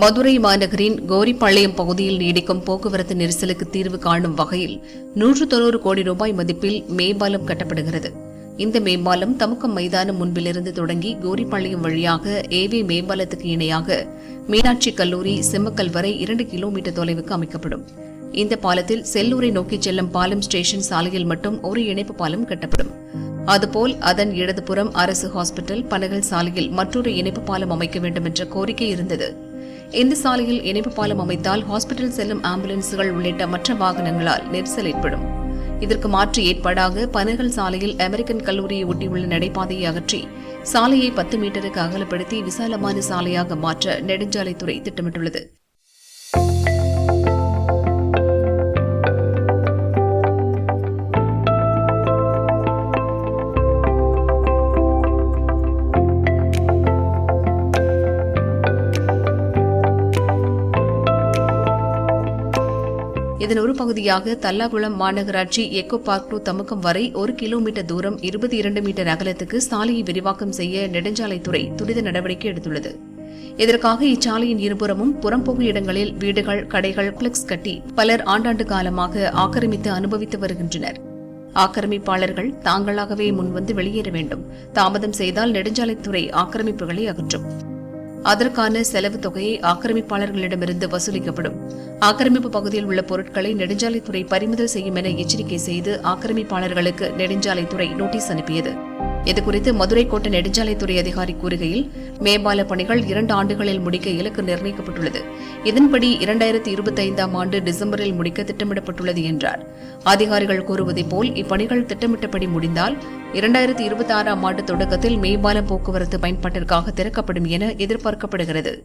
மதுரை மாநகரின் கோரிப்பாளையம் பகுதியில் நீடிக்கும் போக்குவரத்து நெரிசலுக்கு தீர்வு காணும் வகையில் நூற்று தொண்ணூறு கோடி ரூபாய் மதிப்பில் மேம்பாலம் கட்டப்படுகிறது. இந்த மேம்பாலம் தமுக்கம் மைதானம் முன்பிலிருந்து தொடங்கி கோரிப்பாளையம் வழியாக ஏவி மேம்பாலத்துக்கு இணையாக மீனாட்சி கல்லூரி சிம்மக்கல் வரை இரண்டு கிலோமீட்டர் தொலைவுக்கு அமைக்கப்படும். இந்த பாலத்தில் செல்லூரை நோக்கி செல்லும் பாலம் ஸ்டேஷன் சாலையில் மட்டும் ஒரு இணைப்பு பாலம் கட்டப்படும். அதுபோல் அதன் இடதுபுறம் அரசு ஹாஸ்பிட்டல் பனகல் சாலையில் மற்றொரு இணைப்பு பாலம் அமைக்க வேண்டும் என்ற கோரிக்கை இருந்தது. இந்த சாலையில் இணைப்பு பாலம் அமைத்தால் ஹாஸ்பிட்டல் செல்லும் ஆம்புலன்ஸ்கள் உள்ளிட்ட மற்ற வாகனங்களால் நெரிசல் ஏற்படும். இதற்கு மாற்று ஏற்பாடாக பனகல் சாலையில் அமெரிக்கன் கல்லூரியை ஒட்டியுள்ள நடைபாதையை அகற்றி சாலையை பத்து மீட்டருக்கு அகலப்படுத்தி விசாலமான சாலையாக மாற்ற நெடுஞ்சாலைத்துறை திட்டமிட்டுள்ளது. இதன் ஒரு பகுதியாக தல்லாகுளம் மாநகராட்சி எக்கோ பார்க் டு தமுக்கம் வரை ஒரு கிலோமீட்டர் தூரம் இருபத்தி இரண்டு மீட்டர் அகலத்துக்கு சாலையை விரிவாக்கம் செய்ய நெடுஞ்சாலைத்துறை துரித நடவடிக்கை எடுத்துள்ளது. இதற்காக இச்சாலையின் இருபுறமும் புறம்போக்கு இடங்களில் வீடுகள் கடைகள் பிளக்ஸ் கட்டி பலர் ஆண்டாண்டு காலமாக ஆக்கிரமித்து அனுபவித்து வருகின்றனர். ஆக்கிரமிப்பாளர்கள் தாங்களாகவே முன்வந்து வெளியேற வேண்டும். தாமதம் செய்தால் நெடுஞ்சாலைத்துறை ஆக்கிரமிப்புகளை அகற்றும். அதற்கான செலவு தொகையை ஆக்கிரமிப்பாளர்களிடமிருந்து வசூலிக்கப்படும். ஆக்கிரமிப்பு பகுதியில் உள்ள பொருட்களை நெடுஞ்சாலைத்துறை பறிமுதல் செய்யும் என எச்சரிக்கை செய்து ஆக்கிரமிப்பாளர்களுக்கு நெடுஞ்சாலைத்துறை நோட்டீஸ் அனுப்பியது. இதுகுறித்து மதுரை கோட்ட நெடுஞ்சாலைத்துறை அதிகாரி கூறுகையில் மேம்பால பணிகள் இரண்டு ஆண்டுகளில் முடிக்க இலக்கு நிர்ணயிக்கப்பட்டுள்ளது. இதன்படி இரண்டாயிரத்தி இருபத்தி ஐந்தாம் ஆண்டு டிசம்பரில் முடிக்க திட்டமிடப்பட்டுள்ளது என்றார். அதிகாரிகள் கூறுவதைப் போல் இப்பணிகள் திட்டமிட்டபடி முடிந்தால் இரண்டாயிரத்தி இருபத்தி ஆறாம் ஆண்டு தொடக்கத்தில் மேம்பால போக்குவரத்து பயன்பாட்டிற்காக திறக்கப்படும் என எதிர்பார்க்கப்படுகிறது.